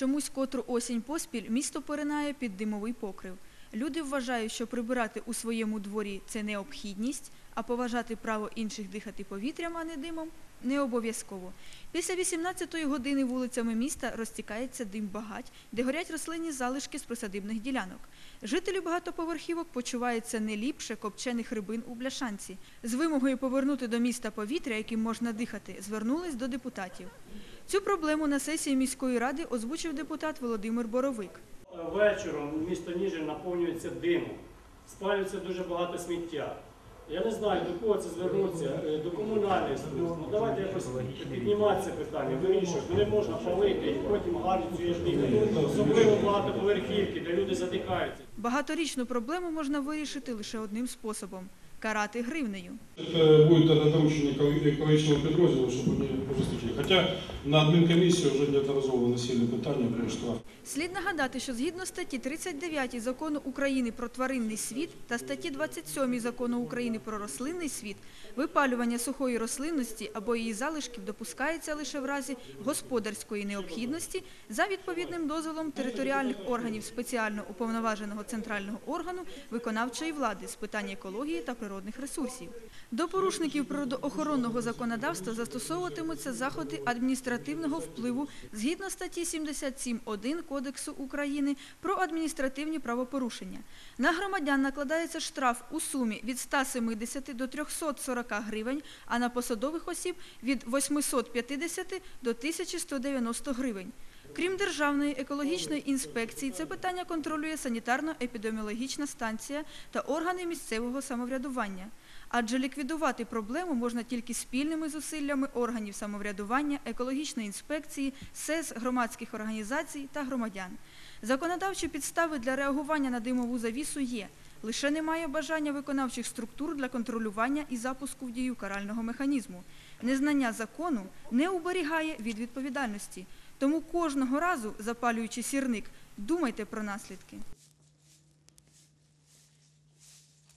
Чомусь котру осінь поспіль місто поринає під димовий покрив. Люди вважають, що прибирати у своєму дворі це необхідність, а поважати право інших дихати повітрям, а не димом не обов'язково. Після 18-ї години вулицями міста розтікається дим багать, де горять рослинні залишки з присадибних ділянок. Жителі багатоповерхівок почуваються не ліпше копчених рибин у бляшанці. З вимогою повернути до міста повітря, яким можна дихати, звернулись до депутатів. Цю проблему на сесії міської ради озвучив депутат Володимир Боровик Вечором місто Ніжин наповнюється димом, спалюється дуже багато сміття. Я не знаю, до кого це звернутися, е, до комунальних служб. Ну давайте якось піднімати це питання, вирішувати. Ну, Не можна палити і потім гарницю є дихати. Особливо багатоповерхівки, де люди задихаються. Багаторічну проблему можна вирішити лише одним способом карати гривнею. Это будет тогда доручение эко- экологичного підрозділу, щоб вони ужесточили. Хоча на адмінкомісії вже неодноразово носили питання про штраф. Слід нагадати, що згідно статті 39 Закону України про тваринний світ та статті 27 Закону України про рослинний світ, випалювання сухої рослинності або її залишків допускається лише в разі господарської необхідності за відповідним дозволом територіальних органів спеціально уповноваженого центрального органу виконавчої влади з питань екології та природних ресурсів. До порушників природоохоронного законодавства застосовуватимуться заходи адміністративного впливу згідно статті 77.1 Кодексу України про адміністративні правопорушення. На громадян накладається штраф у сумі від 170 до 340 гривень, а на посадових осіб від 850 до 1190 гривень. Крім Державної екологічної інспекції, це питання контролює санітарно-епідеміологічна станція та органи місцевого самоврядування. Адже ліквідувати проблему можна тільки спільними зусиллями органів самоврядування, екологічної інспекції, СЕС, громадських організацій та громадян. Законодавчі підстави для реагування на димову завісу є. Лише немає бажання виконавчих структур для контролювання і запуску в дію карального механізму. Незнання закону не уберігає від відповідальності. Тому кожного разу, запалюючи сірник, думайте про наслідки.